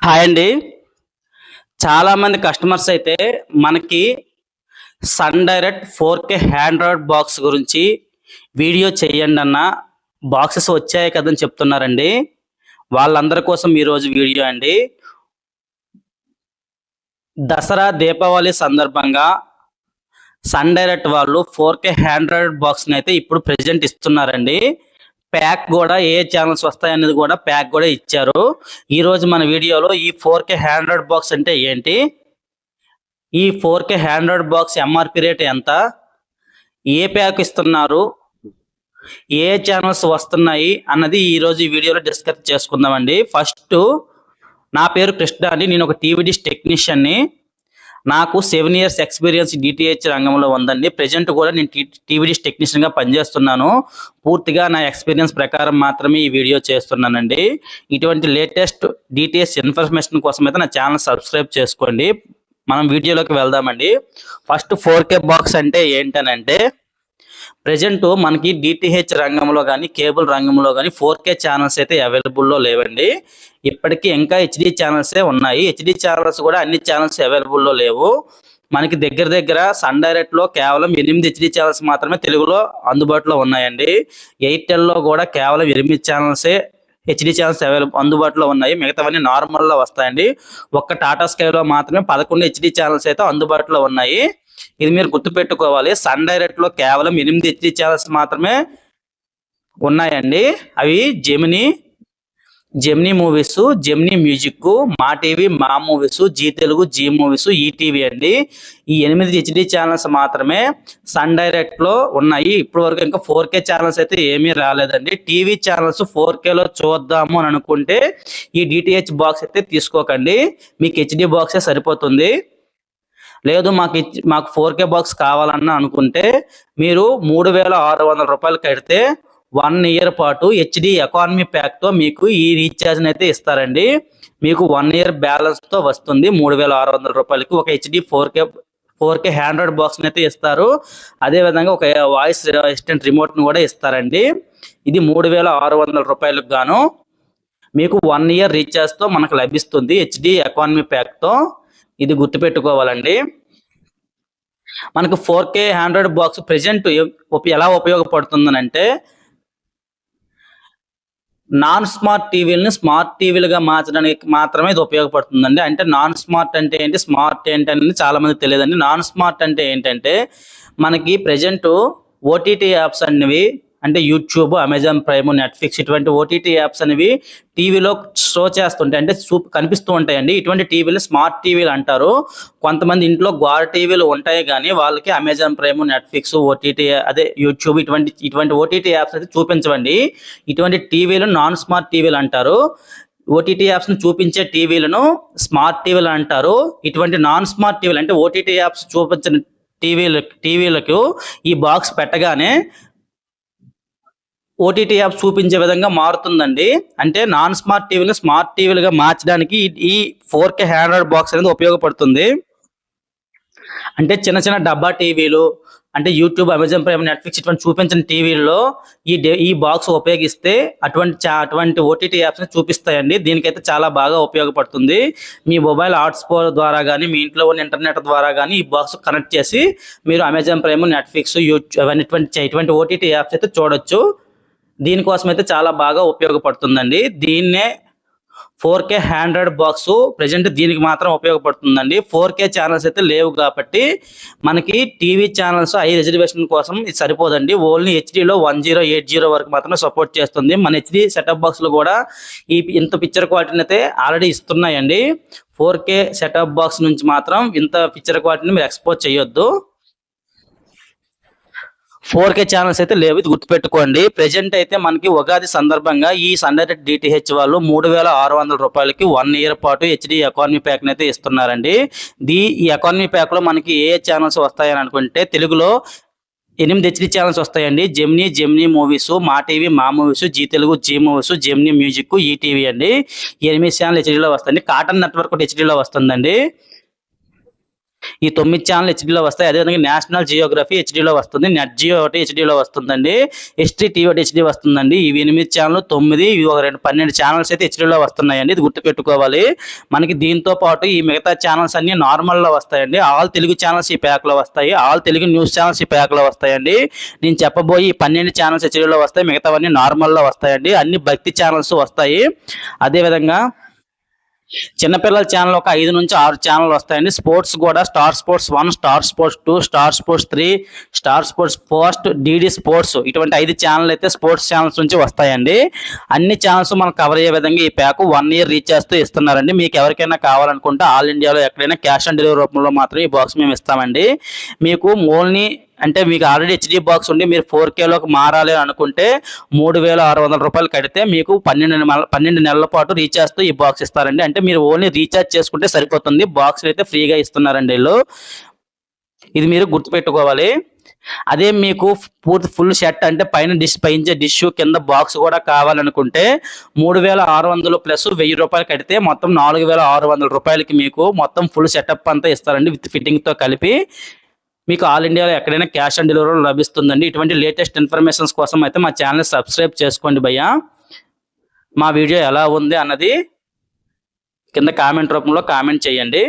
Hi అండి. చాలామంది customers అయితే మనకి Sun Direct four K android box గురించి వీడియో చేయండి అన్న బాక్సెస్ వచ్చాయి కదని చెప్తున్నారండి. వాళ్ళందరి కోసం ఈరోజు వీడియో అండి. దసరా దీపావళి సందర్భంగా సన్ డైరెక్ట్ వాళ్ళు ఫోర్ కే హ్యాండ్రాయిడ్ బాక్స్ని అయితే ఇప్పుడు ప్రెజెంట్ ఇస్తున్నారండి. ప్యాక్ కూడా ఏ ఛానల్స్ వస్తాయనేది కూడా ప్యాక్ కూడా ఇచ్చారు. ఈరోజు మన వీడియోలో ఈ ఫోర్ కే హ్యాండ్రాయిడ్ బాక్స్ అంటే ఏంటి? ఈ four K android box MRP rate ఎంత? ఏ ప్యాక్ ఇస్తున్నారు? ఏ ఛానల్స్ వస్తున్నాయి? అన్నది ఈరోజు ఈ వీడియోలో డిస్కస్ చేసుకుందామండి. ఫస్ట్ నా పేరు కృష్ణ అండి. నేను ఒక టీవీ టెక్నీషియన్ని నాకు సెవెన్ ఇయర్స్ ఎక్స్పీరియన్స్ డిటిహెచ్ రంగంలో ఉందండి. ప్రజెంట్ కూడా నేను టీవీ టెక్నీషియన్గా పనిచేస్తున్నాను. పూర్తిగా నా ఎక్స్పీరియన్స్ ప్రకారం మాత్రమే ఈ వీడియో చేస్తున్నానండి. ఇటువంటి లేటెస్ట్ డిటిహెచ్ ఇన్ఫర్మేషన్ కోసం అయితే నా ఛానల్ సబ్స్క్రైబ్ చేసుకోండి. మనం వీడియోలోకి వెళ్దామండి. ఫస్ట్ ఫోర్ కే బాక్స్ అంటే ఏంటనంటే ప్రజెంట్ మనకి డిటిహెచ్ రంగంలో కానీ కేబుల్ రంగంలో కానీ ఫోర్ కే ఛానల్స్ అయితే అవైలబుల్లో లేవండి. ఇప్పటికీ ఇంకా హెచ్డి ఛానల్సే ఉన్నాయి. హెచ్డి ఛానల్స్ కూడా అన్ని ఛానల్స్ అవైలబుల్లో లేవు. మనకి దగ్గర దగ్గర సన్ డైరెక్ట్లో కేవలం ఎనిమిది హెచ్డి ఛానల్స్ మాత్రమే తెలుగులో అందుబాటులో ఉన్నాయండి. ఎయిర్టెల్లో కూడా కేవలం ఎనిమిది ఛానల్సే హెచ్డి ఛానల్స్ అవైలబుల్ అందుబాటులో ఉన్నాయి. మిగతావన్నీ నార్మల్లో వస్తాయండి. ఒక్క టాటా స్కైలో మాత్రమే పదకొండు హెచ్డి ఛానల్స్ అయితే అందుబాటులో ఉన్నాయి. ఇది మీరు గుర్తుపెట్టుకోవాలి. సన్ డైరెక్ట్లో కేవలం ఎనిమిది హెచ్డి ఛానల్స్ మాత్రమే ఉన్నాయండి. అవి Gemini Gemini movies Gemini music Maa TV Maa movies Zee Telugu Zee movies ETV అండి. ఈ ఎనిమిది హెచ్డి ఛానల్స్ మాత్రమే సన్ డైరెక్ట్లో ఉన్నాయి. ఇప్పటి వరకు ఇంకా ఫోర్ కే ఛానల్స్ అయితే ఏమీ రాలేదండి. టీవీ ఛానల్స్ ఫోర్లో చూద్దాము అని అనుకుంటే ఈ డిటిహెచ్ బాక్స్ అయితే తీసుకోకండి. మీకు హెచ్డి బాక్సే సరిపోతుంది. లేదు మాకు మాకు ఫోర్ కే బాక్స్ కావాలన్నా అనుకుంటే మీరు మూడు వేల ఆరు వందల రూపాయలు కడితే వన్ ఇయర్ పాటు హెచ్డి ఎకానమీ ప్యాక్తో మీకు ఈ రీఛార్జ్ని అయితే ఇస్తారండి. మీకు వన్ ఇయర్ బ్యాలెన్స్తో వస్తుంది మూడు వేల ఆరు వందల రూపాయలకి. ఒక HD four K four K android బాక్స్ని అయితే ఇస్తారు. అదే విధంగా ఒక వాయిస్ అసిస్టెంట్ రిమోట్ని కూడా ఇస్తారండి. ఇది మూడు వేల ఆరు వందల రూపాయలకు గాను మీకు వన్ ఇయర్ రీఛార్జ్తో మనకు లభిస్తుంది హెచ్డి ఎకానమీ ప్యాక్తో ఇది గుర్తుపెట్టుకోవాలండి. మనకు four K hundred box present ఎలా ఉపయోగపడుతుందనంటే నాన్ స్మార్ట్ టీవీలని స్మార్ట్ టీవీలుగా మార్చడానికి మాత్రమే ఇది ఉపయోగపడుతుందండి. అంటే నాన్ స్మార్ట్ అంటే ఏంటి? స్మార్ట్ ఏంటి అనేది చాలా మంది తెలియదండి. నాన్ స్మార్ట్ అంటే ఏంటంటే మనకి ప్రజెంట్ ఓటీటీ యాప్స్ అనేవి అంటే యూట్యూబ్ అమెజాన్ ప్రైమ్ నెట్ఫ్లిక్స్ ఇటువంటి ఓటీటీ యాప్స్ అనేవి టీవీలో షో చేస్తుంటాయి. అంటే చూపు కనిపిస్తూ ఉంటాయండి. ఇటువంటి టీవీలు స్మార్ట్ టీవీలు అంటారు. కొంతమంది ఇంట్లో గోడ టీవీలు ఉంటాయి కానీ వాళ్ళకి అమెజాన్ ప్రైమ్ నెట్ఫ్లిక్స్ ఓటీటీ అదే యూట్యూబ్ ఇటువంటి ఇటువంటి ఓటీటీ యాప్స్ అయితే చూపించవండి. ఇటువంటి టీవీలు నాన్ స్మార్ట్ టీవీలు అంటారు. ఓటీటీ యాప్స్ను చూపించే టీవీలను స్మార్ట్ టీవీలు అంటారు. ఇటువంటి నాన్ స్మార్ట్ టీవీలు అంటే ఓటీటీ యాప్స్ చూపించిన టీవీలు టీవీలకు ఈ బాక్స్ పెట్టగానే ఓటీటీ యాప్ చూపించే విధంగా మారుతుందండి. అంటే నాన్ స్మార్ట్ టీవీని స్మార్ట్ టీవీలుగా మార్చడానికి ఈ- ఫోర్ కే హ్యాండ్రాయిడ్ బాక్స్ అనేది ఉపయోగపడుతుంది. అంటే చిన్న చిన్న డబ్బా టీవీలు అంటే యూట్యూబ్ అమెజాన్ ప్రైమ్ నెట్ఫ్లిక్స్ ఇటువంటి చూపించిన టీవీల్లో ఈ డే- ఈ బాక్స్ ఉపయోగిస్తే అటువంటి చా- అటువంటి ఓటీటీ యాప్స్ని చూపిస్తాయండి. దీనికైతే చాలా బాగా ఉపయోగపడుతుంది. మీ మొబైల్ హాట్స్పాట్ ద్వారా కానీ మీ ఇంట్లో ఉన్న ఇంటర్నెట్ ద్వారా కానీ ఈ బాక్స్ కనెక్ట్ చేసి మీరు అమెజాన్ ప్రైమ్ నెట్ఫ్లిక్స్ యూట్యూబ్ అవన్నీ ఇటువంటి ఇటువంటి ఓటీటీ యాప్స్ అయితే చూడొచ్చు. దీనికోసం అయితే చాలా బాగా ఉపయోగపడుతుందండి. దీన్నే four K hundred box present దీనికి మాత్రం ఉపయోగపడుతుందండి. ఫోర్ కే ఛానల్స్ అయితే లేవు కాబట్టి మనకి టీవీ ఛానల్స్ ఐ రిజర్వేషన్ కోసం ఇది సరిపోదండి. ఓన్లీ హెచ్డీలో వన్ జీరో ఎయిట్ జీరో వరకు మాత్రమే సపోర్ట్ చేస్తుంది. మన హెచ్డీ సెటప్ బాక్స్లు కూడా ఈ ఇంత పిక్చర్ క్వాలిటీని అయితే ఆల్రెడీ ఇస్తున్నాయండి. ఫోర్ కే సెటప్ బాక్స్ నుంచి మాత్రం ఇంత పిక్చర్ క్వాలిటీని మీరు ఎక్స్పోజ్ చేయొద్దు. ఫోర్ కే ఛానల్స్ అయితే లేవు. ఇది గుర్తుపెట్టుకోండి. ప్రెజెంట్ అయితే మనకి ఉగాది సందర్భంగా ఈ సన్ డిటిహెచ్ వాళ్ళు మూడు వేల ఆరు వందల రూపాయలకి వన్ ఇయర్ పాటు హెచ్డి ఎకానమీ ప్యాక్ అయితే ఇస్తున్నారండి. దీ ఈ ఎకానమీ ప్యాక్లో మనకి ఏ ఛానల్స్ వస్తాయని అనుకుంటే తెలుగులో ఎనిమిది హెచ్డి ఛానల్స్ వస్తాయండి. Gemini Gemini movies Maa TV Maa movies Zee Telugu Zee movies Gemini music ETV అండి. ఎనిమిది ఛానల్ హెచ్డీలో వస్తాయండి. కాటన్ నెట్వర్క్ హెచ్డీలో వస్తుందండి. ఈ తొమ్మిది ఛానల్ హెచ్డీలో వస్తాయి. అదేవిధంగా నేషనల్ జియోగ్రఫీ హెచ్డీలో వస్తుంది. నెట్ జియో ఒకటి హెచ్డీలో వస్తుందండి. హిస్టరీ టీవీ ఒకటి హెచ్డీ వస్తుందండి. ఇవి ఎనిమిది ఛానల్ తొమ్మిది ఇవి ఒక రెండు పన్నెండు ఛానల్స్ అయితే హెచ్డీలో వస్తున్నాయండి. ఇది గుర్తుపెట్టుకోవాలి. మనకి దీంతో పాటు ఈ మిగతా ఛానల్స్ అన్ని నార్మల్లో వస్తాయండి. ఆల్ తెలుగు ఛానల్స్ ఈ ప్యాక్లో వస్తాయి. ఆల్ తెలుగు న్యూస్ ఛానల్స్ ఈ ప్యాక్లో వస్తాయండి. నేను చెప్పబోయి ఈ పన్నెండు ఛానల్స్ హెచ్డీలో వస్తాయి. మిగతావన్నీ నార్మల్లో వస్తాయండి. అన్ని భక్తి ఛానల్స్ వస్తాయి. అదేవిధంగా చిన్నపిల్లల ఛానల్ ఒక ఐదు నుంచి ఆరు ఛానల్ వస్తాయండి. స్పోర్ట్స్ కూడా Star Sports one Star Sports two Star Sports three Star Sports first DD sports ఇటువంటి ఐదు ఛానల్ అయితే స్పోర్ట్స్ ఛానల్స్ నుంచి వస్తాయండి. అన్ని ఛానల్స్ మనం కవర్ అయ్యే విధంగా ఈ ప్యాక్ వన్ ఇయర్ రీచ్ చేస్తూ ఇస్తున్నారండి. మీకు ఎవరికైనా కావాలనుకుంటే ఆల్ ఇండియాలో ఎక్కడైనా క్యాష్ ఆన్ డెలివరీ రూపంలో మాత్రం ఈ బాక్స్ మేము ఇస్తామండి. మీకు ఓన్లీ అంటే మీకు ఆల్రెడీ హెచ్డి బాక్స్ ఉండి మీరు ఫోర్ కేలోకి మారాలి అనుకుంటే మూడు వేల ఆరు వందల రూపాయలు కడితే మీకు పన్నెండు నెల- పన్నెండు నెలల పాటు రీఛార్జ్తో ఈ బాక్స్ ఇస్తారండి. అంటే మీరు ఓన్లీ రీఛార్జ్ చేసుకుంటే సరిపోతుంది. బాక్స్లు అయితే ఫ్రీగా ఇస్తున్నారండి వీళ్ళు. ఇది మీరు గుర్తుపెట్టుకోవాలి. అదే మీకు పూర్తి ఫుల్ సెట్ అంటే పైన డిష్ పైన డిష్ కింద బాక్స్ కూడా కావాలనుకుంటే మూడు వేల ఆరు వందలు ప్లస్ వెయ్యి రూపాయలు కడితే మొత్తం నాలుగు వేల ఆరు వందల రూపాయలకి మీకు మొత్తం ఫుల్ సెటప్ అంతా ఇస్తారండి విత్ ఫిట్టింగ్తో కలిపి. మీకు ఆల్ ఇండియాలో ఎక్కడైనా క్యాష్ ఆన్ డెలివరీ లభిస్తుందండి. ఇటువంటి లేటెస్ట్ ఇన్ఫర్మేషన్స్ కోసం అయితే మా ఛానల్ సబ్స్క్రైబ్ చేసుకోండి భయ్యా. మా వీడియో ఎలా ఉంది అన్నది కింద కామెంట్ రూపంలో కామెంట్ చేయండి.